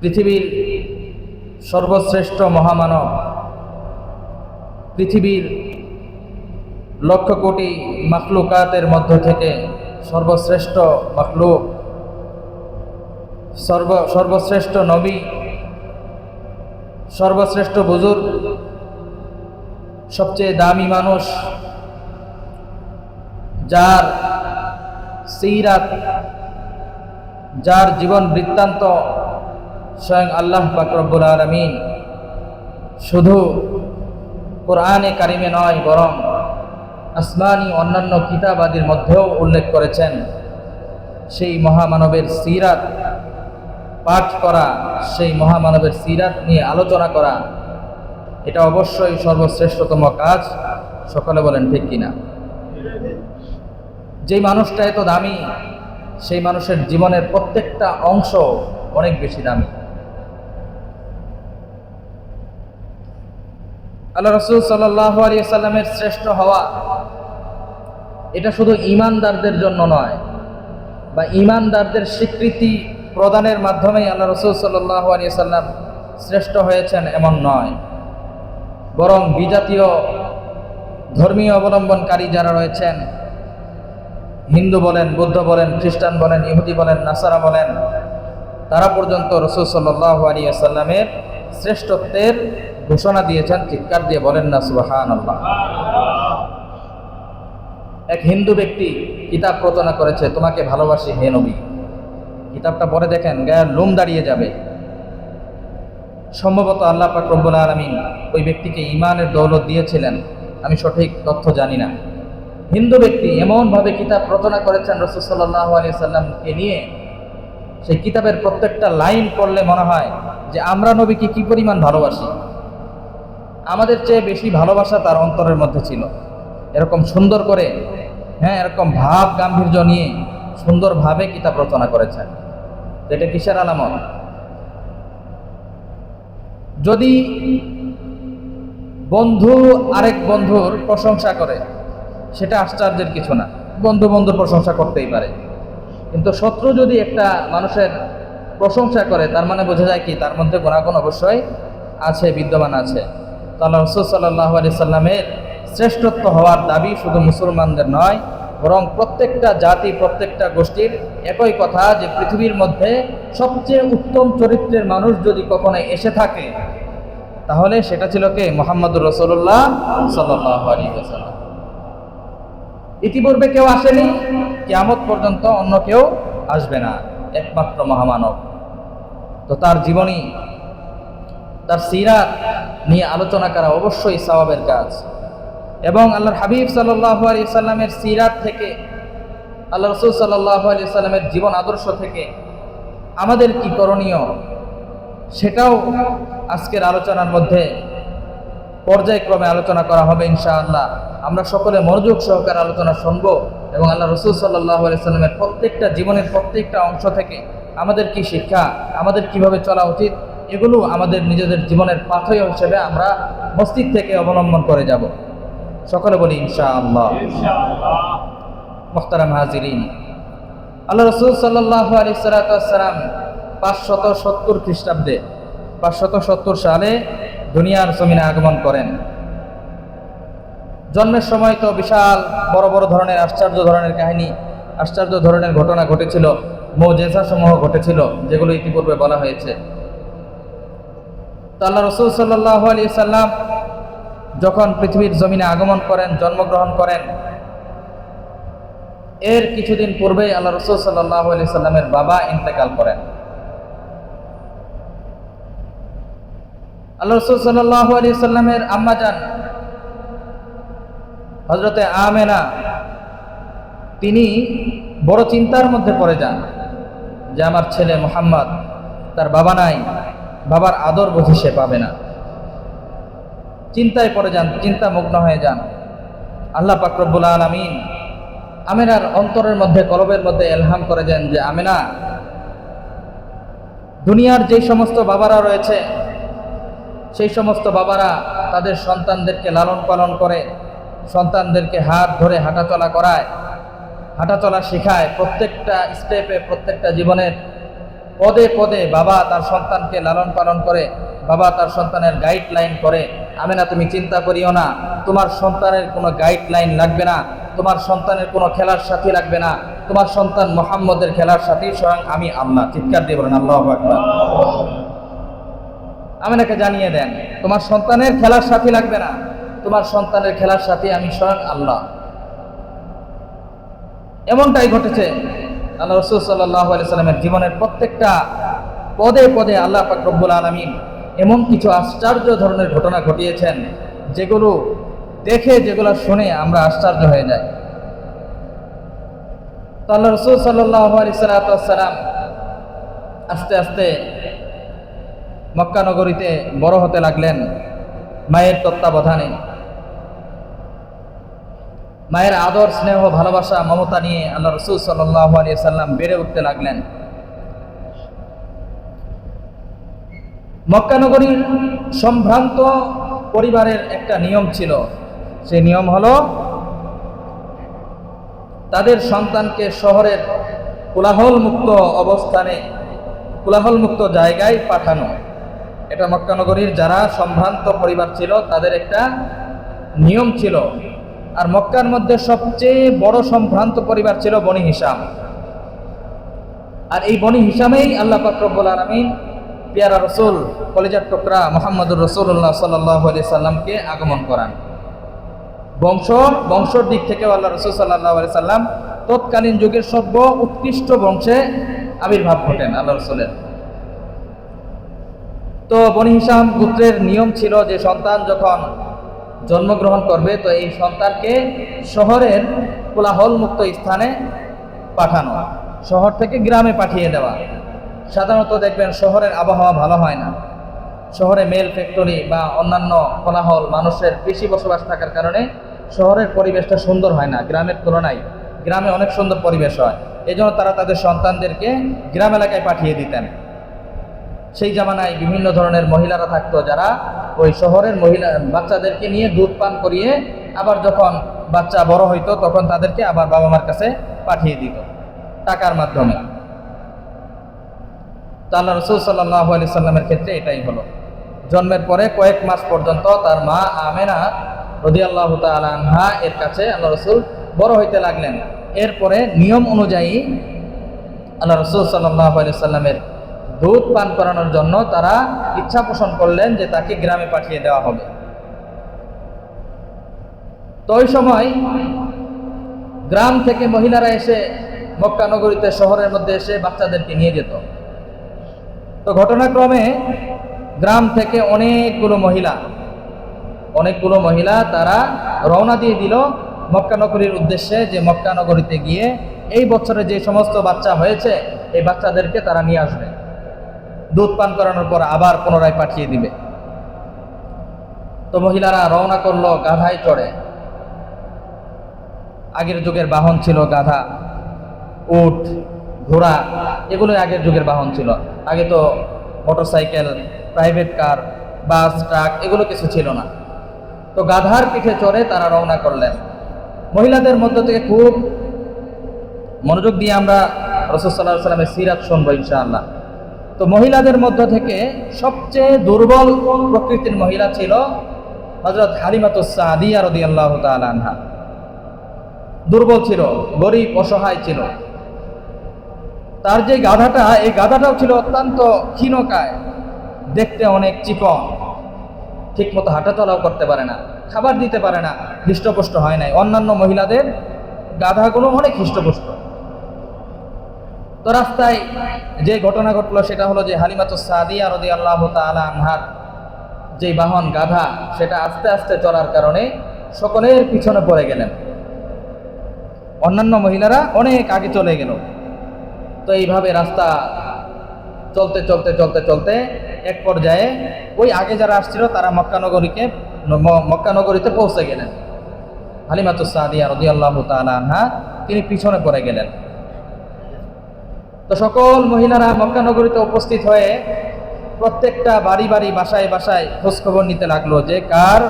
পৃথিবীর সর্বশ্রেষ্ঠ মহামানব, পৃথিবীর লক্ষ কোটি মাখলুকাতের মধ্য থেকে সর্বশ্রেষ্ঠ মাখলুক, সর্ব, সর্বশ্রেষ্ঠ নবী, সর্বশ্রেষ্ঠ বুজুর্গ, সবচেয়ে দামি মানুষ, যার সিরাত, যার জীবন বৃত্তান্ত স্বয়ং আল্লাহ বাকরবুল আলমিন শুধু কোরআনে কারিমে নয়, বরং আসমানি অন্যান্য কিতাবাদির মধ্যেও উল্লেখ করেছেন। সেই মহামানবের সিরাত পাঠ করা, সেই মহামানবের সিরাত নিয়ে আলোচনা করা, এটা অবশ্যই সর্বশ্রেষ্ঠতম কাজ। সকলে বলেন ঠিক কিনা? যেই মানুষটা এত দামি, সেই মানুষের জীবনের প্রত্যেকটা অংশ অনেক বেশি দামি। আল্লাহ রসুল সাল্লাহ সাল্লামের শ্রেষ্ঠ হওয়া। এটা শুধু ইমানদারদের জন্য নয়, বা ইমানদারদের স্বীকৃতি প্রদানের মাধ্যমেই আল্লাহ রসুল সাল্লাহ আলী সাল্লাম শ্রেষ্ঠ হয়েছেন এমন নয়। বরং বিজাতীয় ধর্মীয় অবলম্বনকারী যারা রয়েছেন, হিন্দু বলেন, বৌদ্ধ বলেন, খ্রিস্টান বলেন, ইহুদি বলেন, নাসারা বলেন, তারা পর্যন্ত রসুল সাল্লাহ আলী সাল্লামের শ্রেষ্ঠত্বের ঘোষণা দিয়েছেন, চিৎকার দিয়ে বলেন না সুবাহান আল্লাহ এক হিন্দু ব্যক্তি কিতাব রচনা করেছে, তোমাকে ভালোবাসি হে নবী। কিতাবটা পরে দেখেন, গায়ের লোম দাঁড়িয়ে যাবে। সম্ভবত আল্লাহ পাক রব্বুল আলমিন ওই ব্যক্তিকে ইমানের দৌলত দিয়েছিলেন, আমি সঠিক তথ্য জানি না। হিন্দু ব্যক্তি এমনভাবে কিতাব রচনা করেছেন, রসুল সাল্লাহ আলি সাল্লামকে নিয়ে, সেই কিতাবের প্রত্যেকটা লাইন পড়লে মনে হয় যে আমরা নবীকে কি পরিমাণ ভালোবাসি। আমাদের চেয়ে বেশি ভালোবাসা তার অন্তরের মধ্যে ছিল। এরকম সুন্দর করে হ্যাঁ এরকম ভাব গাম্ভীর্য নিয়ে সুন্দরভাবে কিতাব রচনা করেছেন। এটা কিসের আলামত? যদি বন্ধু আরেক বন্ধুর প্রশংসা করে, সেটা আশ্চর্যের কিছু না। বন্ধু বন্ধুর প্রশংসা করতেই পারে। কিন্তু শত্রু যদি একটা মানুষের প্রশংসা করে, তার মানে বোঝা যায় কি, তার মধ্যে গুণাগুণ অবশ্যই আছে, বিদ্যমান আছে। তো আল্লাহ রসুল সাল্লাহ আলি সাল্লামের শ্রেষ্ঠত্ব হওয়ার দাবি শুধু মুসলমানদের নয়, বরং প্রত্যেকটা জাতি, প্রত্যেকটা গোষ্ঠীর একই কথা যে পৃথিবীর মধ্যে সবচেয়ে উত্তম চরিত্রের মানুষ যদি কখনো এসে থাকে, তাহলে সেটা ছিল কে? মোহাম্মদুর রসুল্লাহ সাল্লাহ আলী সাল্লাম ইতিপূর্বে কেউ আসেনি, কেয়ামত পর্যন্ত অন্য কেউ আসবে না, একমাত্র মহামানব। তো তার জীবনী তার সিরাত নিয়ে আলোচনা করা অবশ্যই সওয়াবের কাজ। এবং আল্লাহর হাবিব সাল্লাহ আলি সাল্লামের সিরাত থেকে আল্লাহ রসুল সাল্লাহ আলি সাল্লামের জীবন আদর্শ থেকে আমাদের কি করণীয় সেটাও আজকের আলোচনার মধ্যে পর্যায়ক্রমে আলোচনা করা হবে ইনশাআল্লাহ। আমরা সকলে মনোযোগ সহকারে আলোচনা শুনব এবং আল্লাহ রসুল সাল্লাহ সাল্লামের প্রত্যেকটা জীবনের প্রত্যেকটা অংশ থেকে আমাদের কি শিক্ষা, আমাদের কীভাবে চলা উচিত এগুলো আমাদের নিজেদের জীবনের পাথয় হিসেবে আমরা মসজিদ থেকে অবলম্বন করে যাব। সকলে বলি ইনশা আল্লাহ মোখতারাম হাজিরিন। আল্লাহ রসুল সাল্লাহ আলি সালাতাম পাঁচশত সত্তর খ্রিস্টাব্দে, পাঁচশত সত্তর সালে দুনিয়ার জমিনে আগমন করেন। জন্মের সময় তো বিশাল বড় বড় ধরনের আশ্চর্য ধরনের কাহিনী, আশ্চর্য ধরনের ঘটনা ঘটেছিল মৌজেজা সমূহ ঘটেছিল, যেগুলো ইতিপূর্বে বলা হয়েছে। তো আল্লাহ রসুল সাল্লাহ আলি সাল্লাম যখন পৃথিবীর জমিনে আগমন করেন, জন্মগ্রহণ করেন, এর কিছুদিন পূর্বেই আল্লাহ রসুল সাল্লাহ আলি সাল্লামের বাবা ইন্তেকাল করেন। আল্লাহ রসুল সাল্লাহ আলি সাল্লামের আম্মা যান হজরতে আমেনা, তিনি বড় চিন্তার মধ্যে পড়ে যান যে আমার ছেলে মোহাম্মদ, তার বাবা নাই। বাবার আদর বুঝি সে পাবে না। চিন্তায় পড়ে যান চিন্তামগ্ন হয়ে যান। আল্লাহ পাকরবুল আলমিন আমেনার অন্তরের মধ্যে, কলবের মধ্যে এলহাম করে যান যে, আমেনা, দুনিয়ার যেই সমস্ত বাবারা রয়েছে, সেই সমস্ত বাবারা তাদের সন্তানদেরকে লালন পালন করে, সন্তানদেরকে হাত ধরে হাঁটাচলা করায়, হাঁটাচলা শেখায় প্রত্যেকটা স্টেপে, প্রত্যেকটা জীবনের পদে পদে বাবা তার সন্তানকে লালন পালন করে, বাবা তার সন্তানের গাইডলাইন করে। আমি না তুমি চিন্তা করিও না, তোমার সন্তানের কোনো গাইডলাইন লাগবে না, তোমার সন্তানের কোনো খেলার সাথী লাগবে না, তোমার সন্তান মোহাম্মদের খেলার সাথী, স্বয়ং আমি আল্লাহ। চিৎকার দিয়ে বলেন, আল্লাহ আকবার। আমিনাকে জানিয়ে দেন, তোমার সন্তানের খেলার সাথী লাগবে না, তোমার সন্তানের খেলার সাথী আমি স্বয়ং আল্লাহ। এমনটাই ঘটেছে। আল্লাহ রসুল সাল্লাহ সাল্লামের জীবনের প্রত্যেকটা পদে পদে আল্লাহ রব্বুল আলমিন এমন কিছু আশ্চর্য ধরনের ঘটনা ঘটিয়েছেন, যেগুলো দেখে, যেগুলো শুনে আমরা আশ্চর্য হয়ে যাই। তো আল্লাহ রসুল সাল্লাহ আলি সাল্লাম আস্তে আস্তে মক্কা নগরীতে বড় হতে লাগলেন, মায়ের তত্ত্বাবধানে। মায়ের আদর, স্নেহ, ভালোবাসা, মমতা নিয়ে আল্লাহ রসুল সাল্লাহ আলিয়া সাল্লাম বেড়ে উঠতে লাগলেন। মক্কানগরীর সম্ভ্রান্ত পরিবারের একটা নিয়ম ছিল। সেই নিয়ম হলো, তাদের সন্তানকে শহরের কোলাহল মুক্ত অবস্থানে কোলাহল মুক্ত জায়গায় পাঠানো। এটা মক্কানগরীর যারা সম্ভ্রান্ত পরিবার ছিল, তাদের একটা নিয়ম ছিল। আর মক্কার মধ্যে সবচেয়ে বড় সম্ভ্রান্ত পরিবার ছিল বনি হিসাম। আর এই বনি হিসামেই আল্লাহ পাকরবুল আলমিন পিয়ারা রসুল, কলেজার টুকরা মোহাম্মদুর রসুল্লাহ সাল্লাহ আলি সাল্লামকে আগমন করান। বংশ, বংশর দিক থেকে আল্লাহ রসুল সাল্লাহ আলি সাল্লাম তৎকালীন যুগের সর্ব উৎকৃষ্ট বংশে আবির্ভাব ঘটেন আল্লাহ রসুলের। তো বনি হিসাম পুত্রের নিয়ম ছিল যে সন্তান যখন জন্মগ্রহণ করবে, তো এই সন্তানকে শহরের কোলাহল মুক্ত স্থানে পাঠানো, শহর থেকে গ্রামে পাঠিয়ে দেওয়া। সাধারণত দেখবেন শহরের আবহাওয়া ভালো হয় না। শহরে মেল ফ্যাক্টরি বা অন্যান্য কোলাহল মানুষের বেশি বসবাস থাকার কারণে শহরের পরিবেশটা সুন্দর হয় না, গ্রামের তুলনায়। গ্রামে অনেক সুন্দর পরিবেশ হয়। এই জন্য তারা তাদের সন্তানদেরকে গ্রাম এলাকায় পাঠিয়ে দিতেন। সেই জামানায় বিভিন্ন ধরনের মহিলারা থাকতো যারা ওই শহরের মহিলা, বাচ্চাদেরকে নিয়ে দুধ পান করিয়ে আবার যখন বাচ্চা বড় হইতো তখন তাদেরকে আবার বাবা মার কাছে পাঠিয়ে দিত টাকার মাধ্যমে। তো আল্লাহ রসুল সাল্লাহ আলি সাল্লামের ক্ষেত্রে এটাই হলো। জন্মের পরে কয়েক মাস পর্যন্ত তার মা আমেনা রদি আল্লাহ আনহা এর কাছে আল্লাহ রসুল বড় হইতে লাগলেন। এরপরে নিয়ম অনুযায়ী আল্লাহ রসুল সাল্লাহ আলি সাল্লামের দুধ পান করানোর জন্য তারা ইচ্ছা পোষণ করলেন যে তাকে গ্রামে পাঠিয়ে দেওয়া হবে। তো ওই সময় গ্রাম থেকে মহিলারা এসে মক্কা নগরীতে শহরের মধ্যে এসে বাচ্চাদেরকে নিয়ে যেত। তো ঘটনাক্রমে গ্রাম থেকে অনেকগুলো মহিলা অনেকগুলো মহিলা তারা রওনা দিয়ে দিল মক্কা নগরীর উদ্দেশ্যে যে মক্কা নগরীতে গিয়ে এই বছরে যে সমস্ত বাচ্চা হয়েছে, এই বাচ্চাদেরকে তারা নিয়ে আসবে। দুধ পান করানোর পর আবার পুনরায় পাঠিয়ে দিবে। তো মহিলারা রওনা করল, গাধায় চড়ে। আগের যুগের বাহন ছিল গাধা, উট, ঘোড়া, এগুলোই আগের যুগের বাহন ছিল। আগে তো motorcycle, private car, bus, truck, এগুলো কিছু ছিল না। তো গাধার পিঠে চড়ে তারা রওনা করলেন। মহিলাদের মধ্য থেকে খুব মনোযোগ দিয়ে আমরা রসদ সাল্লাহ সাল্লামের সিরাত শুনব ইনশাআল্লাহ। তো মহিলাদের মধ্য থেকে সবচেয়ে দুর্বল প্রকৃতির মহিলা ছিল হজরত হালিমাতুস রদি আল্লাহ দুর্বল ছিল, গরিব, অসহায় ছিল। তার যে গাধাটা, এই গাধাটাও ছিল অত্যন্ত ক্ষীণকায়, দেখতে অনেক চিকন ঠিক মতো হাঁটাচলাও করতে পারে না, খাবার দিতে পারে না, হৃষ্টপুষ্ট হয় নাই। অন্যান্য মহিলাদের গাধাগুলো অনেক হৃষ্টপুষ্ট। তো রাস্তায় যে ঘটনা ঘটলো সেটা হলো যে হালিমাতু সাদিয়া রদি আল্লাহ তালা আনহার যে বাহন গাধা, সেটা আস্তে আস্তে চলার কারণে সকলের পিছনে পড়ে গেলেন। অন্যান্য মহিলারা অনেক আগে চলে গেল। তো এইভাবে রাস্তা চলতে চলতে চলতে চলতে এক পর্যায়ে ওই আগে যারা আসছিল তারা মক্কানগরীকে মক্কানগরীতে পৌঁছে গেলেন। হালিমাতু সাদিয়া রদি আল্লাহ তালা আনহা তিনি পিছনে পড়ে গেলেন। তো সকল মহিলারা মক্কানগরীতে উপস্থিত হয়ে প্রত্যেকটা বাড়ি বাড়ি, বাসায় বাসায় খোঁজখবর নিতে লাগল যে কার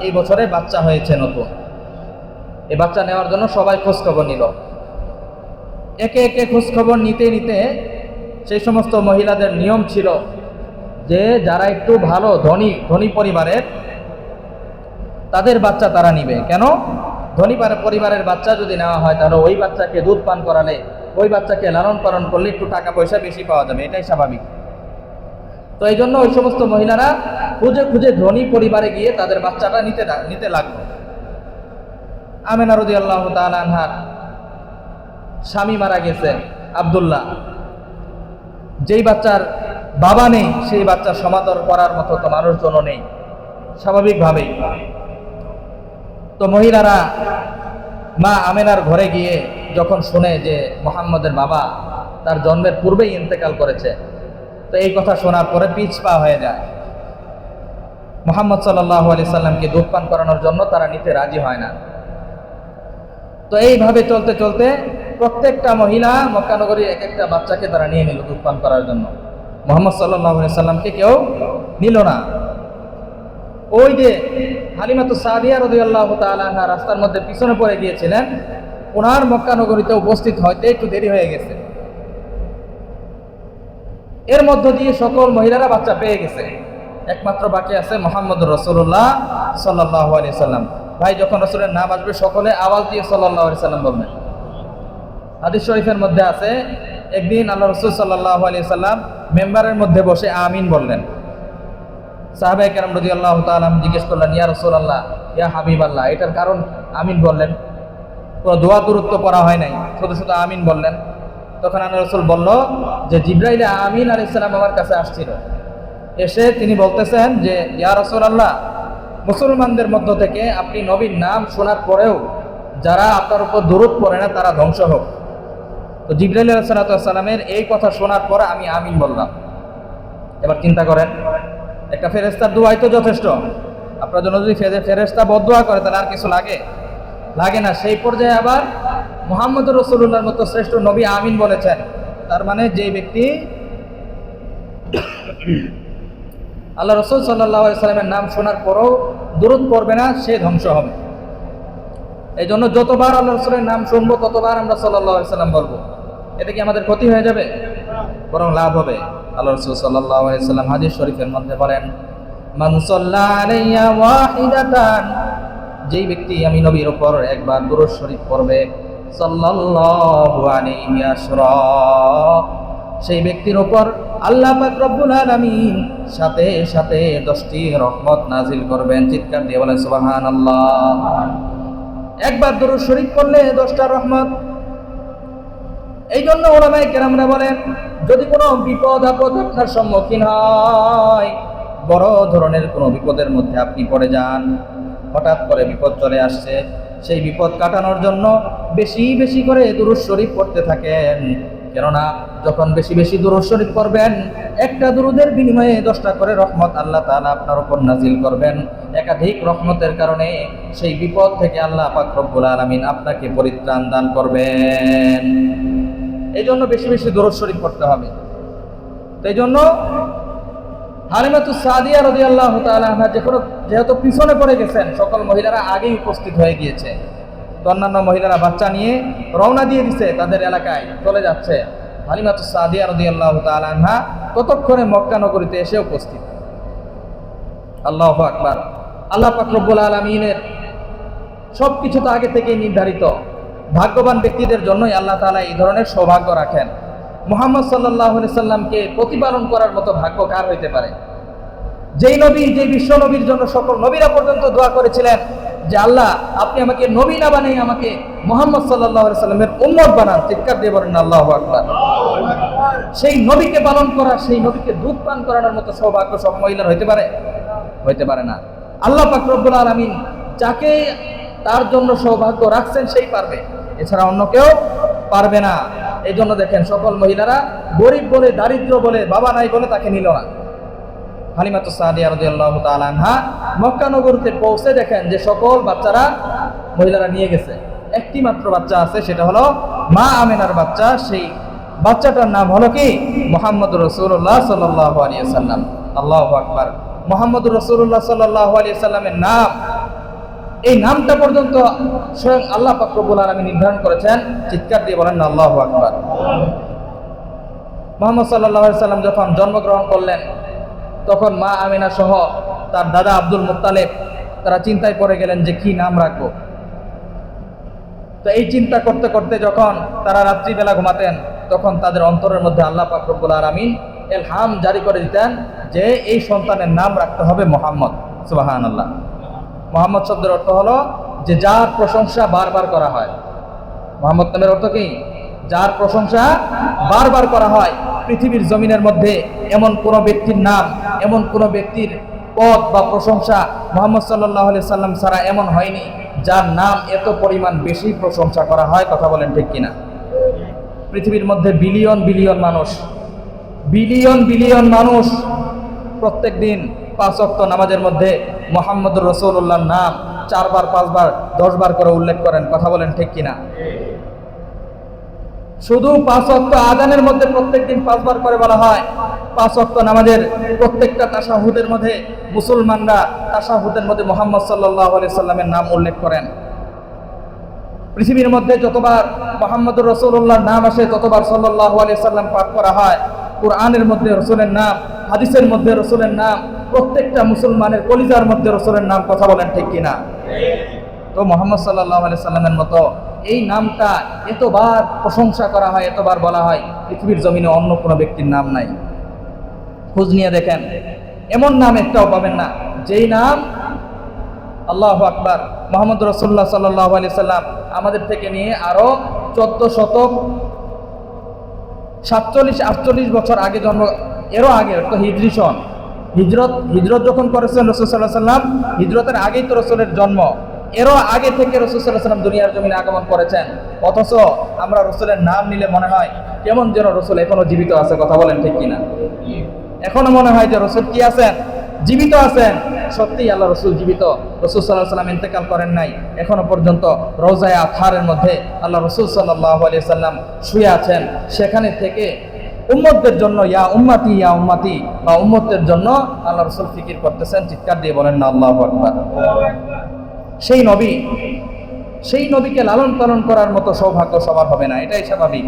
এই বছরে বাচ্চা হয়েছে নতুন। এই বাচ্চা নেওয়ার জন্য সবাই খোঁজখবর নিল। একে একে খোঁজখবর নিতে নিতে সেই সমস্ত মহিলাদের নিয়ম ছিল যে যারা একটু ভালো, ধনী ধনী পরিবারের, তাদের বাচ্চা তারা নিবে। কেন? ধনী পরিবারের বাচ্চা যদি নেওয়া হয় তাহলে ওই বাচ্চাকে দুধ পান করালে ওই বাচ্চাকে লালন পালন করলে একটু টাকা পয়সা বেশি পাওয়া যাবে, এটাই স্বাভাবিক। তো এই জন্য ওই সমস্ত মহিলারা খুঁজে খুঁজে ধনী পরিবারে গিয়ে তাদের বাচ্চাটা নিতে নিতে লাগল। আমেনা রদি আল্লাহ আনহার স্বামী মারা গেছে, আব্দুল্লাহ। যেই বাচ্চার বাবা নেই, সেই বাচ্চার সমাদর করার মতো তো মানুষজনও নেই, স্বাভাবিকভাবেই। তো মহিলারা মা আমেনার ঘরে গিয়ে যখন শুনে যে মোহাম্মদের বাবা তার জন্মের পূর্বেই ইন্তেকাল করেছে, তো এই কথা শোনার পরে পিছ পা হয়ে যায়। মোহাম্মদ সাল্লাহ আলি সাল্লামকে দুধ পান করানোর জন্য তারা নিতে রাজি হয় না। তো এইভাবে চলতে চলতে প্রত্যেকটা মহিলা মক্কানগরীর এক একটা বাচ্চাকে তারা নিয়ে নিল দুধ পান করার জন্য। মোহাম্মদ সাল্লাহ আলি সাল্লামকে কেউ নিল না। ওই যে হালিমাতু সাদিয়া রদি আল্লাহ তালা রাস্তার মধ্যে পিছনে পড়ে গিয়েছিলেন ওনার মক্কানগরীতে উপস্থিত হইতে একটু দেরি হয়ে গেছে। এর মধ্য দিয়ে সকল মহিলারা বাচ্চা পেয়ে গেছে। একমাত্র বাকি আছে মোহাম্মদ রসুল্লাহ সাল্লাহ আলি সাল্লাম। ভাই, যখন রসুলের নাম আসবে, সকলে আওয়াজ দিয়ে সাল্লাহ আলি বলবেন। হাদিস শরীফের মধ্যে আছে, একদিন আল্লাহ রসুল সাল্লাহ আলি সাল্লাম মেম্বারের মধ্যে বসে আমিন বললেন। সাহাবাই কেরাম রদি আল্লাহ তালাম জিজ্ঞেস করলেন, ইয়া রসুল আল্লাহ ইয়া হাবিব আল্লাহ এটার কারণ আমিন বললেন। কোনো দোয়া দূরত্ব করা হয় নাই। শুধু শুধু আমিন বললেন। তখন আল্লাহ রসুল বলল যে, জিব্রাইলে আমিন আলি ইসলাম আমার কাছে আসছিল। এসে তিনি বলতেছেন যে, ইয়া রসুল আল্লাহ মুসলমানদের মধ্য থেকে আপনি নবীর নাম শোনার পরেও যারা আপনার উপর দূরত পড়ে না, তারা ধ্বংস হোক। তো জিব্রাইল সালাতামের এই কথা শোনার পরে আমি আমিন বললাম। এবার চিন্তা করেন, একটা ফেরেস্তার দোয়াই তো যথেষ্ট। আপনার জন্য যদি ফেরে- ফেরেস্তা বদোয়া করে, তাহলে আর কিছু লাগে? লাগে না। সেই পর্যায়ে আবার মোহাম্মদ রসুল্লাহর মতো শ্রেষ্ঠ নবী আমিন বলেছেন। তার মানে যে ব্যক্তি আল্লাহ রসুল সাল্লাহ সাল্লামের নাম শোনার পরও দূরত পড়বে না, সে ধ্বংস হবে। এই জন্য যতবার আল্লাহ রসুলের নাম শুনব, ততবার আমরা সাল্লাহ সাল্লাম বলব। এটা কি আমাদের ক্ষতি হয়ে যাবে? বরং লাভ হবে। আল্লাহ রসুল সাল্লাহ সাল্লাম হাজির শরীফের মধ্যে বলেন যেই ব্যক্তি আমি নবীর উপর একবার দুরূদ শরীফ পড়বে সেই ব্যক্তির ওপর আল্লাহ পাক সাথে সাথে দশটি রহমত নাজিল করবেন। চিৎকার দিয়ে বলেন, সুবহানাল্লাহ। একবার দুরূদ শরীফ পড়লে দশটা রহমত। এই জন্য ওলামাই কেরামরা বলেন, যদি কোনো বিপদ আপদ আপনার সম্মুখীন হয়, বড় ধরনের কোনো বিপদের মধ্যে আপনি পড়ে যান। হঠাৎ করে বিপদ চলে আসছে, সেই বিপদ কাটানোর জন্য বেশি বেশি করে দুরুদ শরীফ পড়তে থাকেন। কেননা যখন বেশি বেশি দুরুদ শরীফ করবেন একটা দুরুদের বিনিময়ে দশটা করে রহমত আল্লাহ তাআলা আপনার উপর নাজিল করবেন। একাধিক রহমতের কারণে সেই বিপদ থেকে আল্লাহ পাক রব্বুল আলামিন আপনাকে পরিত্রাণ দান করবেন। এই জন্য বেশি বেশি দরদ শরীফ পড়তে হবে। এই জন্য হালিমাতু সাদিয়া রদি আল্লাহ যে কোনো যেহেতু পিছনে পড়ে গেছেন, সকল মহিলারা আগেই উপস্থিত হয়ে গিয়েছে। অন্যান্য মহিলারা বাচ্চা নিয়ে রওনা দিয়ে দিছে তাদের এলাকায়, চলে যাচ্ছে। হালিমাতু সাদিয়া রদি আল্লাহ তালাহা ততক্ষণে মক্কা নগরীতে এসে উপস্থিত। আল্লাহ আকবার। আল্লাহ পাকরব্বুল আলমিনের সব কিছু তো আগে থেকেই নির্ধারিত। ভাগ্যবান ব্যক্তিদের জন্যই আল্লাহ তাআলা এই ধরনের সৌভাগ্য রাখেন। মুহাম্মদ সাল্লাহ সাল্লামকে প্রতিপালন করার মতো ভাগ্য কার হইতে পারে? যেই নবী যে বিশ্ব নবীর জন্য সকল নবীরা পর্যন্ত দোয়া করেছিলেন যে, আল্লাহ, আপনি আমাকে নবী না বানিয়ে আমাকে মোহাম্মদ সাল্লাহ সাল্লামের উম্মত বানান। চিৎকার দিয়ে বলেন, আল্লাহ আকবার। সেই নবীকে পালন করা, সেই নবীকে দুধ পান করানোর মতো সৌভাগ্য সব মহিলার হইতে পারে? হইতে পারে না। আল্লাহ পাক রব্বুল আলামিন যাকে তার জন্য সৌভাগ্য রাখছেন, সেই পারবে। এছাড়া অন্য কেউ পারবে না। এই জন্য দেখেন সকল মহিলারা গরিব বলে, দারিদ্র বলে, বাবা নাই বলে তাকে নিল না। হালিমাতু সাদিয়া রাদিয়াল্লাহু তাআলা পৌঁছে দেখেন যে সকল বাচ্চারা মহিলারা নিয়ে গেছে। একটি মাত্র বাচ্চা আছে, সেটা হলো মা আমেনার বাচ্চা। সেই বাচ্চাটার নাম হলো কি? মোহাম্মদ রসুল্লাহ সাল্লাহ আলিয়া সাল্লাম আল্লাহ আকবার। মোহাম্মদ রসুল্লাহ সাল্লাহ আলিয়া সাল্লামের নাম এই নামটা পর্যন্ত স্বয়ং আল্লাহ পাকরবুল আলমী নির্ধারণ করেছেন। চিৎকার দিয়ে বলেন, আল্লাহ আকবার। মোহাম্মদ সাল্লাহ সাল্লাম যখন জন্মগ্রহণ করলেন, তখন মা আমিনা সহ তার দাদা আব্দুল মুত্তালেব, তারা চিন্তায় পড়ে গেলেন যে কি নাম রাখব। তো এই চিন্তা করতে করতে যখন তারা রাত্রিবেলা ঘুমাতেন, তখন তাদের অন্তরের মধ্যে আল্লাহ পাকরবুল আলমিন এল হাম জারি করে দিতেন যে এই সন্তানের নাম রাখতে হবে মোহাম্মদ। সুবাহান আল্লাহ মোহাম্মদ শব্দের অর্থ হলো যে যার প্রশংসা বারবার করা হয়। মোহাম্মদ নামের অর্থ কি? যার প্রশংসা বারবার করা হয়, পৃথিবীর জমিনের মধ্যে এমন কোনো ব্যক্তির নাম, এমন কোনো ব্যক্তির পদ বা প্রশংসা মোহাম্মদ সাল্লাহ আলি সাল্লাম ছাড়া এমন হয়নি, যার নাম এত পরিমাণ বেশি প্রশংসা করা হয়, কথা বলেন ঠিক কিনা? পৃথিবীর মধ্যে বিলিয়ন বিলিয়ন মানুষ বিলিয়ন বিলিয়ন মানুষ প্রত্যেক দিন পাঁচ অক্ত নামাজের মধ্যে মোহাম্মদুর রসুল্লাহর নাম চারবার, পাঁচবার, দশবার করে উল্লেখ করেন। কথা বলেন ঠিক কিনা? শুধু পাঁচ অক্ত আজানের মধ্যে প্রত্যেক দিন পাঁচবার করে বলা হয়। পাঁচ অক্ত নামাজের প্রত্যেকটা তাসাহুদের মধ্যে মুসলমানরা তাসাহুদের মধ্যে মোহাম্মদ সাল্লাহ আলি সাল্লামের নাম উল্লেখ করেন। পৃথিবীর মধ্যে যতবার মোহাম্মদুর রসুল্লাহর নাম আসে, ততবার সাল্লাহ আলি সাল্লাম পাঠ করা হয়। কোরআনের মধ্যে, রসুলের নাম, হাদিসের মধ্যে, রসুলের নাম, প্রত্যেকটা মুসলমানের কলিজার মধ্যে রসুলের নাম কথা বলেন ঠিক কিনা? তো মোহাম্মদ সাল্লাহ আলি সাল্লামের মতো এই নামটা এতবার প্রশংসা করা হয়, এতবার বলা হয়, পৃথিবীর জমিনে অন্য কোনো ব্যক্তির নাম নাই। খোঁজ নিয়ে দেখেন, এমন নাম একটাও পাবেন না, যেই নাম আল্লাহ আকবার, মোহাম্মদ রসুল্লাহ সাল্লাহ আলি সাল্লাম আমাদের থেকে নিয়ে আরও চোদ্দ শতক সাতচল্লিশ, আটচল্লিশ বছর আগে জন্ম, এরও আগে, তো হিজরি সন। হিজরত হিজরত যখন করেছেন রসুল সাল্লাহ সাল্লাম হিজরতের আগেই তো রসুলের জন্ম। এরও আগে থেকে রসুল সাল্লাহ সাল্লাম দুনিয়ার জমিনে আগমন করেছেন। অথচ আমরা রসুলের নাম নিলে মনে হয় কেমন যেন রসুল এখনও জীবিত আছে, কথা বলেন ঠিক কিনা? এখনও মনে হয় যে রসুল কি আছেন? জীবিত আছেন। সত্যিই আল্লাহ রসুল জীবিত। রসুল সাল্লাহ সাল্লাম ইন্তেকাল করেন নাই। এখনও পর্যন্ত রোজায় আথারের মধ্যে আল্লাহ রসুল সাল্লাহ আলি সাল্লাম শুয়ে আছেন। সেখানে থেকে উম্মতদের জন্য ইয়া উম্মাতি ইয়া উম্মাতি, বা উম্মতের জন্য আল্লাহ রসুল ফিকির করতেছেন। চিৎকার দিয়ে বলেন না আল্লাহ আকবার। সেই নবী, সেই নবীকে লালন পালন করার মতো সৌভাগ্য সবার হবে না। এটাই স্বাভাবিক।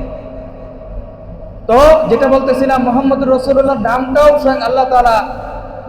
তো যেটা বলতেছিলাম মোহাম্মদ রসুল্লাহর নামটাও স্বয়ং আল্লাহ তালা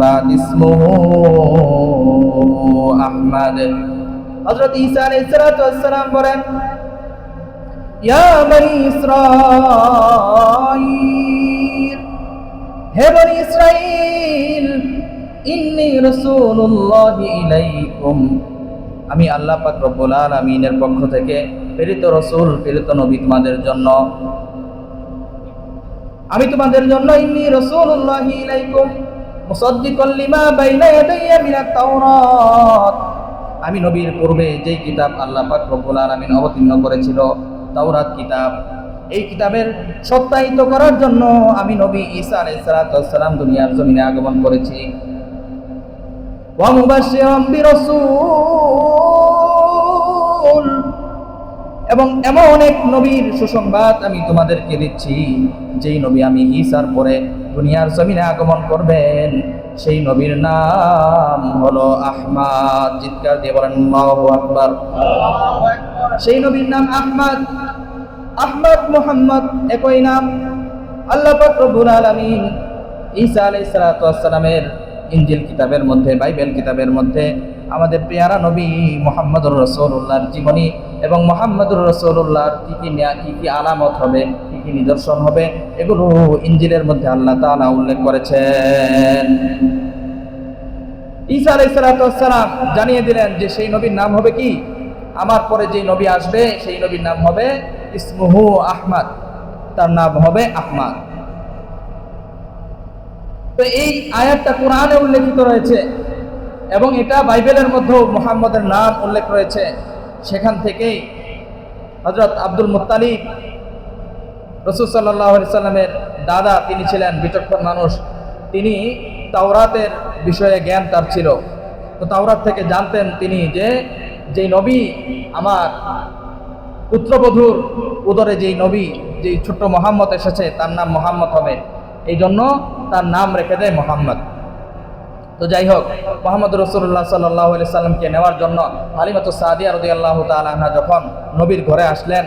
বাদ ইসমুহু আহমদ হযরত ঈসা আলাইহিস সালাম বলেন, ইয়া বনি ইসরাঈল, হে বনি ইসরাঈল রাসূলুল্লাহি ইলাইকুম। আমি আল্লাহ পাক রব্বুল আলামিনের পক্ষ থেকে প্রেরিত রসুল, প্রেরিত নবী তোমাদের জন্য, আমি তোমাদের জন্য ইন্নি রসুল্লাহ ইলাইকুম মুসাদ্দিকাল লিমা বাইনা ইয়াদাইয়া মিনাত তাওরাত। আমি নবীর পূর্বে যেই কিতাব আল্লাহ পাক রব্বুল আলামিন অবতীর্ণ করেছিল, তাওরাত কিতাব। এই কিতাবের সত্যায়িত করার জন্য আমি নবী ঈসা আলাইহিস দুনিয়ার জমিনে আগমন করেছি। ওয়া মুবাশশিরাম বিরাসূল। এবং এমন এক নবীর সুসংবাদ আমি তোমাদেরকে দিচ্ছি, যেই নবী আমি ঈসার পরে দুনিয়ার জমিনে আগমন করবেন। সেই নবীর নাম হলো আহমাদ। চিৎকার দিয়ে বলেন আকবার। সেই নবীর নাম আহমাদ। আহমদ মোহাম্মদ, একই নাম। আল্লাহ রব্বুল আলামিন ঈসা আলাইহিস সালাতু ওয়াসসালামের ইনজিল কিতাবের মধ্যে, বাইবেল কিতাবের মধ্যে আমাদের পেয়ারা নবী মোহাম্মদুর রসুল্লাহর জীবনী এবং মোহাম্মদুর রসুল্লাহর কি কি কি কি আলামত হবে কি নিদর্শন হবে? এগুলো ইঞ্জিলের মধ্যে আল্লাহ তাআলা উল্লেখ করেছেন। ঈসা আলাইহিস সালাম জানিয়ে দিলেন যে সেই নবীর নাম হবে কি? আমার পরে যে নবী আসবে, সেই নবীর নাম হবে ইসমুহু আহমদ। তার নাম হবে আহমদ। তো এই আয়াতটা কোরআনে উল্লেখিত রয়েছে এবং এটা বাইবেলের মধ্যেও মোহাম্মদের নাম উল্লেখ রয়েছে। সেখান থেকেই হজরত আব্দুল মুতালিব রসুল সাল্লাহ সাল্লামের দাদা, তিনি ছিলেন বিচক্ষণ মানুষ। তিনি তাওরাতের বিষয়ে জ্ঞান তার ছিল। তো তাওরাত থেকে জানতেন তিনি যে, যেই নবী আমার পুত্রবধূর উদরে যেই নবী, যেই ছোট্ট মোহাম্মদ এসেছে, তার নাম মোহাম্মদ হবে। এই জন্য তার নাম রেখে দেয় মোহাম্মদ। তো যাই হোক, মোহাম্মদ রসুল্লাহ সাল্লাহ সাল্লামকে নেওয়ার জন্য হালিমাত সাদিয়া রদি আল্লাহ তালাহা যখন নবীর ঘরে আসলেন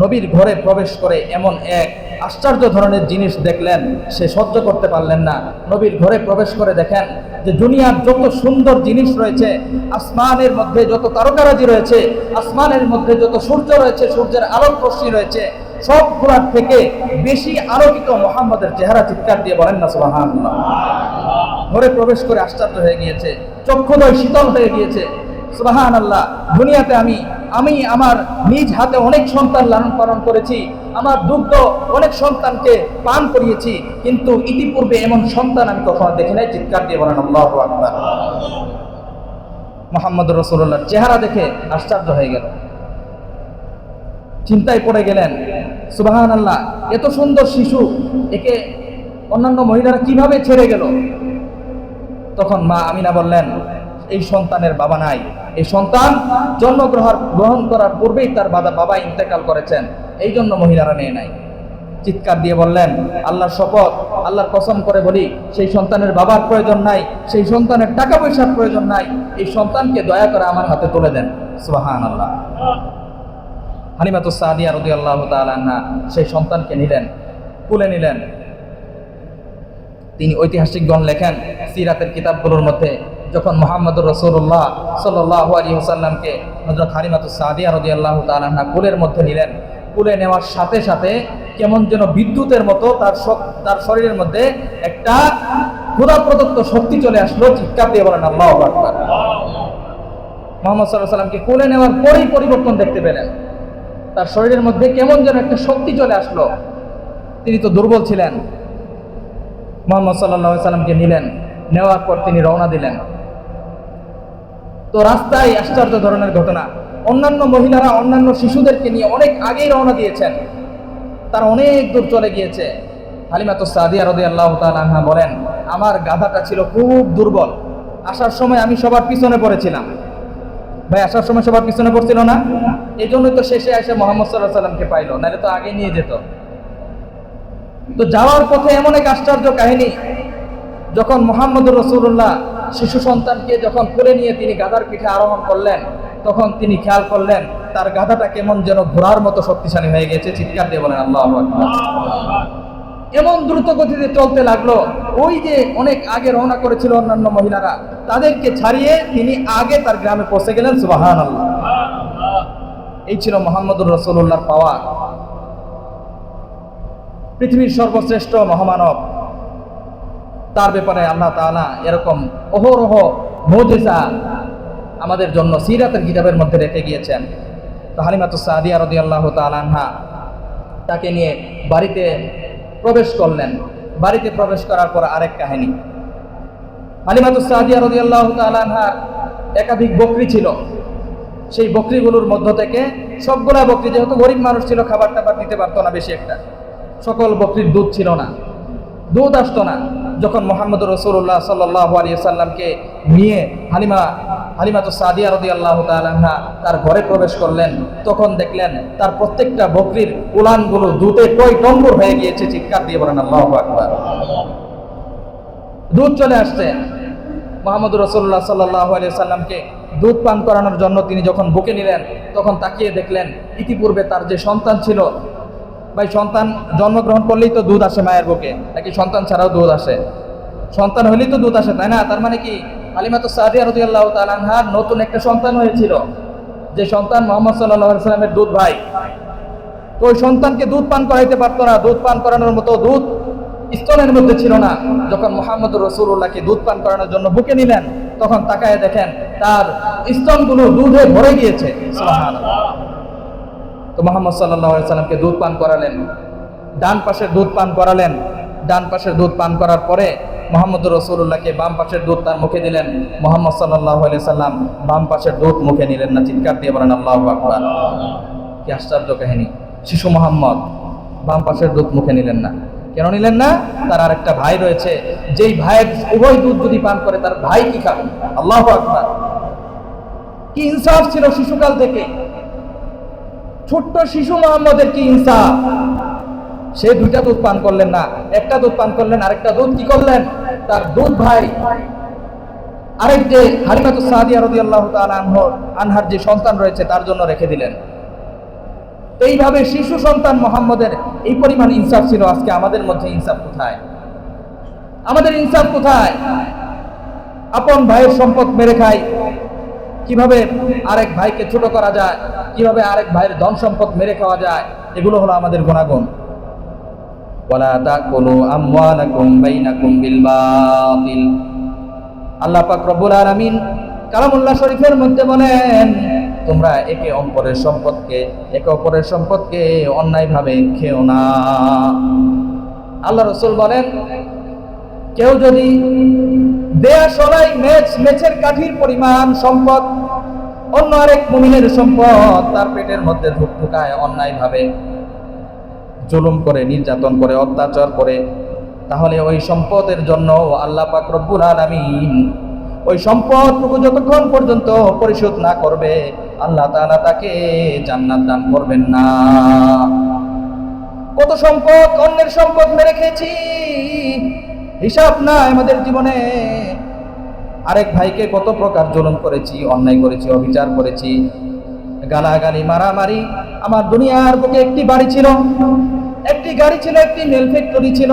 নবীর ঘরে প্রবেশ করে এমন এক আশ্চর্য ধরনের জিনিস দেখলেন, সে সহ্য করতে পারলেন না। নবীর ঘরে প্রবেশ করে দেখেন যে দুনিয়ার যত সুন্দর জিনিস রয়েছে, আসমানের মধ্যে যত তারকারাজি রয়েছে, আসমানের মধ্যে যত সূর্য রয়েছে, সূর্যের আলোক রশ্মি রয়েছে, সবগুলার থেকে বেশি আলোকিত মোহাম্মদের চেহারা চিৎকার দিয়ে বলেন না, সুবহানাল্লাহ। ঘরে প্রবেশ করে আশ্চর্য হয়ে গিয়েছে, চক্ষুদয় শীতল হয়ে গিয়েছে। সুবাহান আল্লাহ দুনিয়াতে আমি আমি আমার নিজ হাতে অনেক সন্তান লালন পালন করেছি, আমার দুগ্ধ অনেক সন্তানকে পান করিয়েছি, কিন্তু ইতিপূর্বে এমন সন্তান আমি কখনো দেখি নাই, চিৎকার দিয়ে বলেন মোহাম্মদ রসুল্লাহর চেহারা দেখে আশ্চর্য হয়ে গেল। চিন্তায় পড়ে গেলেন সুবাহান আল্লাহ এত সুন্দর শিশু, একে অন্যান্য মহিলারা কীভাবে ছেড়ে গেল? তখন মা আমিনা বললেন এই সন্তানের বাবা নাই। এই সন্তান জন্মগ্রহণ, গ্রহণ করার পূর্বেই তার বাবা বাবা ইন্তেকাল করেছেন। এই জন্য মহিলারা নিয়ে নাই। চিৎকার দিয়ে বললেন, আল্লাহর শপথ, আল্লাহর কসম করে বলি, সেই সন্তানের বাবার প্রয়োজন নাই, সেই সন্তানের টাকা পয়সার প্রয়োজন নাই। এই সন্তানকে দয়া করে আমার হাতে তুলে দেন। সুবাহান আল্লাহ হালিমাতু সাদিয়া রদি আল্লাহ তালান্না সেই সন্তানকে নিলেন, তুলে নিলেন। তিনি ঐতিহাসিকগণ লেখেন সিরাতের কিতাবগুলোর মধ্যে, যখন মোহাম্মদুর রসুল্লাহ সাল্লাহ আলী হোসাল্লামকে হজরত হারিমাতু সাদিয়া রদি আল্লাহ তালান্না কুলের মধ্যে নিলেন। কুলে নেওয়ার সাথে সাথে কেমন যেন বিদ্যুতের মতো তার তার শরীরের মধ্যে একটা ক্ষুদা প্রদত্ত শক্তি চলে আসলো, চিৎকার দিয়ে বলেন, আল্লাহ আকবার। মোহাম্মদ সাল্লাহ সাল্লামকে কোলে নেওয়ার পরেই পরিবর্তন দেখতে পেলেন। তার শরীরের মধ্যে কেমন যেন একটা শক্তি চলে আসলো। তিনি তো দুর্বল ছিলেন। মোহাম্মদ সাল্লাহ সাল্লামকে নিলেন। নেওয়ার পর তিনি রওনা দিলেন। তো রাস্তায় আশ্চর্য ধরনের ঘটনা। অন্যান্য মহিলারা, অন্যান্য শিশুদেরকে নিয়ে অনেক আগেই রওনা দিয়েছেন। তারা অনেক দূর চলে গিয়েছে। হালিমা তো সাদিয়া রদি আল্লাহ তালহা বলেন, আমার গাধাটা ছিল খুব দুর্বল। আসার সময় আমি সবার পিছনে পড়েছিলাম। ভাই, আসার সময় সবার পিছনে পড়ছিল না? এই জন্যই তো শেষে এসে মোহাম্মদ সাল্লাহ সাল্লামকে পাইলো, নাহলে তো আগে নিয়ে যেত। তো যাওয়ার পথে এমন এক আশ্চর্য কাহিনী, যখন মোহাম্মদুর রসুল্লাহ শিশু সন্তানকে যখন কোলে নিয়ে তিনি গাধার পিঠে আরোহণ করলেন, তখন তিনি খেয়াল করলেন, তার গাধাটা কেমন যেন ঘোড়ার মতো শক্তিশালী হয়ে গেছে। চিৎকার দিয়ে বলেন, আল্লাহ এমন দ্রুত গতিতে চলতে লাগল, ওই যে অনেক আগে রওনা করেছিল অন্যান্য মহিলারা, তাদেরকে ছাড়িয়ে তিনি আগে তার গ্রামে পৌঁছে গেলেন সুবাহান আল্লাহ এই ছিল মোহাম্মদুর রসুল্লাহর পাওয়া পৃথিবীর সর্বশ্রেষ্ঠ মহামানব। তার ব্যাপারে আল্লাহ তাআলা এরকম অহরহ মৌজেজা আমাদের জন্য সিরাতের কিতাবের মধ্যে রেখে গিয়েছেন। তো হালিমাতু সাদিয়া রদি আল্লাহ তাকে নিয়ে বাড়িতে প্রবেশ করলেন। বাড়িতে প্রবেশ করার পর আরেক কাহিনী। হালিমাতু সাদিয়া রদি আল্লাহ তালাহার একাধিক বকরি ছিল। সেই বকরিগুলোর মধ্য থেকে সবগুলা বকরি যেহেতু গরিব মানুষ ছিল খাবার টাবার দিতে পারতো না বেশি একটা। সকল বকরির দুধ ছিল না। দুধ আসতো না। যখন মোহাম্মদ রসুল্লাহ সাল্লাহ আলী সাল্লামকে নিয়ে হালিমা হালিমা তো সাদিয়া রদি আল্লাহ তালাহা তার ঘরে প্রবেশ করলেন, তখন দেখলেন তার প্রত্যেকটা বকরির উলানগুলো দুধে কই টম্বুর হয়ে গিয়েছে, চিৎকার দিয়ে বলেন, আল্লাহ আকবার। দুধ চলে আসছে। মোহাম্মদ রসুল্লাহ সাল্লাহ আলী সাল্লামকে দুধ পান করানোর জন্য তিনি যখন বুকে নিলেন, তখন তাকিয়ে দেখলেন, ইতিপূর্বে তার যে সন্তান ছিল ভাই, সন্তান জন্মগ্রহণ করলেই তো দুধ আসে মায়ের বুকে। নাকি সন্তান ছাড়াও দুধ আসে? সন্তান হলেই তো দুধ আসে, তাই না? তার মানে কি? আলিমা তো সাদিয়া রদি আল্লাহ তালানহার নতুন একটা সন্তান হয়েছিল। যে সন্তান মোহাম্মদ সাল্লাহ সাল্লামের দুধ ভাই। তো ওই সন্তানকে দুধ পান করাইতে পারতো না। দুধ পান করানোর মতো দুধ স্তনের মধ্যে ছিল না। যখন মোহাম্মদ রসুল্লাহকে দুধ পান করানোর জন্য বুকে নিলেন, তখন তাকায় দেখেন, তার স্তনগুলো দুধে ভরে গিয়েছে। তো মোহাম্মদ সাল্লাহ সাল্লামকে দুধ পান করালেন। ডান পাশের দুধ পান করালেন। ডান পাশের দুধ পান করার পরে মোহাম্মদ রসুল্লাহকে বাম পাশের দুধ তার মুখে দিলেন। মোহাম্মদ সাল্লাহ সাল্লাম বাম পাশের দুধ মুখে নিলেন না, চিৎকার দিয়ে বলেন, আল্লাহ আকবার। কি আশ্চর্য কাহিনী। শিশু মোহাম্মদ বাম পাশের দুধ মুখে নিলেন না। কেন নিলেন না? তার আরেকটা ভাই রয়েছে। যেই ভাইয়ের উভয় দুধ যদি পান করে, তার ভাই কি খাবে? আল্লাহ আকবার। কি ইনসাফ ছিল শিশুকাল থেকে? ছোট্ট শিশু মোহাম্মদের কি ইনসাফ সে দুইটা দুধ পান করলেন না, একটা দুধ পান করলেন, আরেকটা দুধ কি করলেন? তার দুধ ভাই। আরেক যে রাদিয়াল্লাহু তাআলা আনহর যে সন্তান রয়েছে তার জন্য রেখে দিলেন। এইভাবে শিশু সন্তান মোহাম্মদের এই পরিমাণ ইনসাফ ছিল, আজকে আমাদের মধ্যে ইনসাফ কোথায়? আমাদের ইনসাফ কোথায়? আপন ভাইয়ের সম্পদ মেরে খাই কীভাবে আরেক ভাইকে ছোট করা যায়? কীভাবে আরেক ভাইয়ের ধন সম্পদ মেরে খাওয়া যায়? এগুলো হলো আমাদের গুণাগুণ। আল্লাহ মধ্যে বলেন, তোমরা একে সম্পদকে, একে অপরের সম্পদকে অন্যায়ভাবে খেও না। আল্লাহ রসুল বলেন, কেউ যদি দেয়া সলাই মেচ মেচের কাঠির পরিমাণ সম্পদ অন্য আরেক মুমিনের সম্পদ তার পেটের মধ্যে ঢুকঢুকায় অন্যায়ভাবে জুলুম করে, নির্যাতন করে, অত্যাচার করে। তাহলে ওই সম্পদের জন্য আল্লাহ পাক রব্বুল আলামিন ওই সম্পদটুকু যতক্ষণ পর্যন্ত পরিশোধ না করবে, আল্লাহ তাআলা তাকে জান্নাত দান করবেন না। কত সম্পদ, অন্যের সম্পদ মেরে খেয়েছি, হিসাব না আমাদের জীবনে। আরেক ভাইকে কত প্রকার জুলুম করেছি, অন্যায় করেছি, অবিচার করেছি, গালাগালি, মারামারি। আমার দুনিয়ার বুকে একটি বাড়ি ছিল, একটি গাড়ি ছিল, একটি মেল ফ্যাক্টরি ছিল,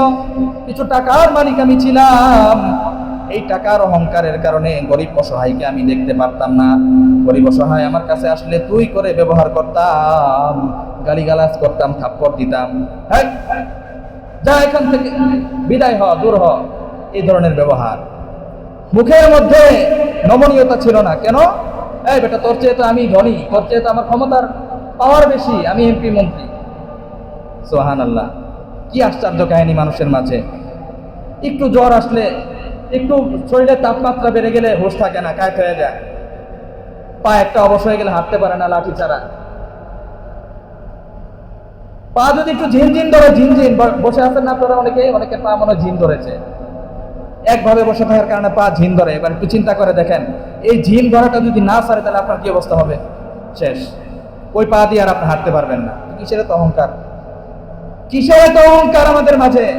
কিছু টাকার মালিক আমি ছিলাম। এই টাকার অহংকারের কারণে গরিব অসহায়কে আমি দেখতে পারতাম না। গরিব অসহায় আমার কাছে আসলে তুই করে ব্যবহার করতাম, গালিগালাজ করতাম, থাপ্পড় দিতাম। যা এখান থেকে, বিদায় হ, দূর হ, এই ধরনের ব্যবহার। মুখের মধ্যে নমনীয়তা ছিল না। কেন? এই বেটা, তোর চেয়ে তো আমি ধনী, তোর চেয়ে তো আমার ক্ষমতার পাওয়ার বেশি, আমি এমপি মন্ত্রী। সোহান আল্লাহ কি আশ্চর্য কাহিনী মানুষের মাঝে। একটু জ্বর আসলে, একটু শরীরের তাপমাত্রা বেড়ে গেলে হোশ থাকে না কায়ত হয়ে যায়। পা একটা অবশ হয়ে গেলে হাঁটতে পারে না লাঠি ছাড়া। পা যদি একটু ঝিনঝিন ধরে, ঝিনঝিন বসে আছেন না আপনারা অনেকে অনেকে পা মনে ঝিন ধরেছে। একভাবে বসে থাকার কারণে পা ঝিন ধরে। এবার একটু চিন্তা করে দেখেন, এই ঝিন ধরাটা যদি না সারে, তাহলে আপনার কি অবস্থা হবে? শেষ। ওই পা দিয়ে আর আপনি হাঁটতে পারবেন না। কিসের তো অহংকার? কিসের তো অহংকার আমাদের মাঝে?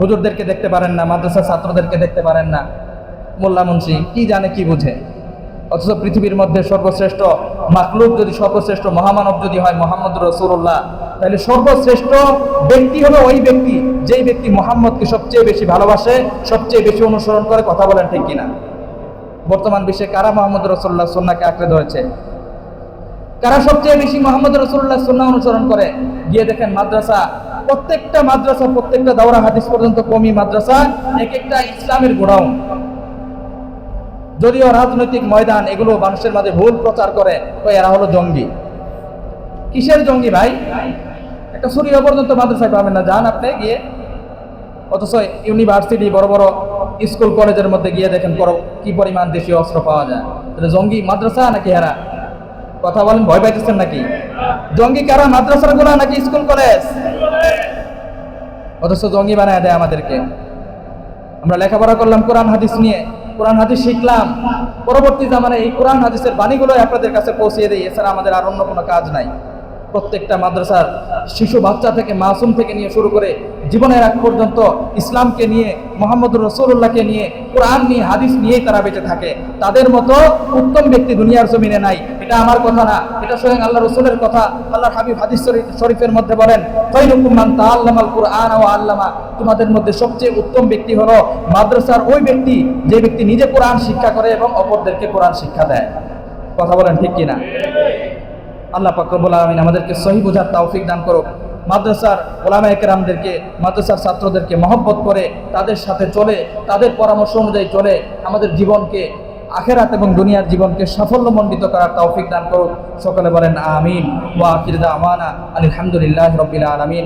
হুজুরদেরকে দেখতে পারেন না মাদ্রাসা ছাত্রদেরকে দেখতে পারেন না। মোল্লা মুন্সি, কি জানে, কি বুঝে? অথচ পৃথিবীর মধ্যে সর্বশ্রেষ্ঠ মাকলুক যদি, সর্বশ্রেষ্ঠ মহামানব যদি হয় মোহাম্মদ রসুল্লাহ তাহলে সর্বশ্রেষ্ঠ ব্যক্তি হলো ওই ব্যক্তি, যেই ব্যক্তি মোহাম্মদকে সবচেয়ে বেশি ভালোবাসে, সবচেয়ে বেশি অনুসরণ করে, কথা বলেন ঠিক কিনা? বর্তমান বিশ্বে কারা মোহাম্মদ রসুল্লাহ সন্নাকে আঁকড়ে ধরেছে? কারা সবচেয়ে বেশি মোহাম্মদ রসুল্লাহ সুন্না অনুসরণ করে? গিয়ে দেখেন মাদ্রাসা, প্রত্যেকটা মাদ্রাসা, প্রত্যেকটা দাওরা হাদিস পর্যন্ত কমি মাদ্রাসা এক একটা ইসলামের গোড়াউন যদিও রাজনৈতিক ময়দান এগুলো মানুষের মাঝে ভুল প্রচার করে, তো এরা হলো জঙ্গি। কিসের জঙ্গি ভাই? একটা সূর্য পর্যন্ত মাদ্রাসায় পাবেন না, যান আপনি গিয়ে, অথচ ইউনিভার্সিটি, বড় বড় স্কুল, কলেজের মধ্যে গিয়ে দেখেন বড় কি পরিমাণ দেশীয় অস্ত্র পাওয়া যায়। তাহলে জঙ্গি মাদ্রাসা নাকি এরা কথা বলেন, ভয় পাইতেছেন নাকি? জঙ্গি কারা? মাদ্রাসারগুলা নাকি স্কুল, কলেজ? অথচ জঙ্গি বানায় দেয় আমাদেরকে। আমরা লেখাপড়া করলাম কোরআন, হাদিস নিয়ে। কোরআন, হাদিস শিখলাম। পরবর্তী জামানে এই কোরআন, হাদিসের বাণীগুলো আপনাদের কাছে পৌঁছিয়ে দিই। এছাড়া আমাদের আর অন্য কোনো কাজ নাই। প্রত্যেকটা মাদ্রাসার শিশু বাচ্চা থেকে মাসুম থেকে নিয়ে শুরু করে জীবনের আগ পর্যন্ত ইসলামকে নিয়ে মোহাম্মদ রসুল্লাহকে নিয়ে, কোরআন নিয়ে, হাদিস নিয়েই তারা বেঁচে থাকে। তাদের মতো উত্তম ব্যক্তি দুনিয়ার জমিনে নাই। এটা আমার কথা না। এটা স্বয়ং আল্লাহ রসুলের কথা। আল্লাহ হাবিব হাদিস শরীফের মধ্যে বলেন, খৈরুকুম তা তাআল্লামাল কুরআন ওয়া আল্লামা। তোমাদের মধ্যে সবচেয়ে উত্তম ব্যক্তি হলো মাদ্রাসার ওই ব্যক্তি, যে ব্যক্তি নিজে কোরআন শিক্ষা করে এবং অপরদেরকে কোরআন শিক্ষা দেয়। কথা বলেন ঠিক কিনা? আল্লাহ পাকরবুল আলমিন আমাদেরকে সহি বোঝার তৌফিক দান করুক। মাদ্রাসার ওলামা একরামদেরকে মাদ্রাসার ছাত্রদেরকে মহব্বত করে তাদের সাথে চলে, তাদের পরামর্শ অনুযায়ী চলে আমাদের জীবনকে, আখেরাত এবং দুনিয়ার জীবনকে সাফল্যমণ্ডিত করার তৌফিক দান করুক। সকলে বলেন আমিন। ওয়া আখির আমানা আলহামদুলিল্লাহ রবিল আলমিন।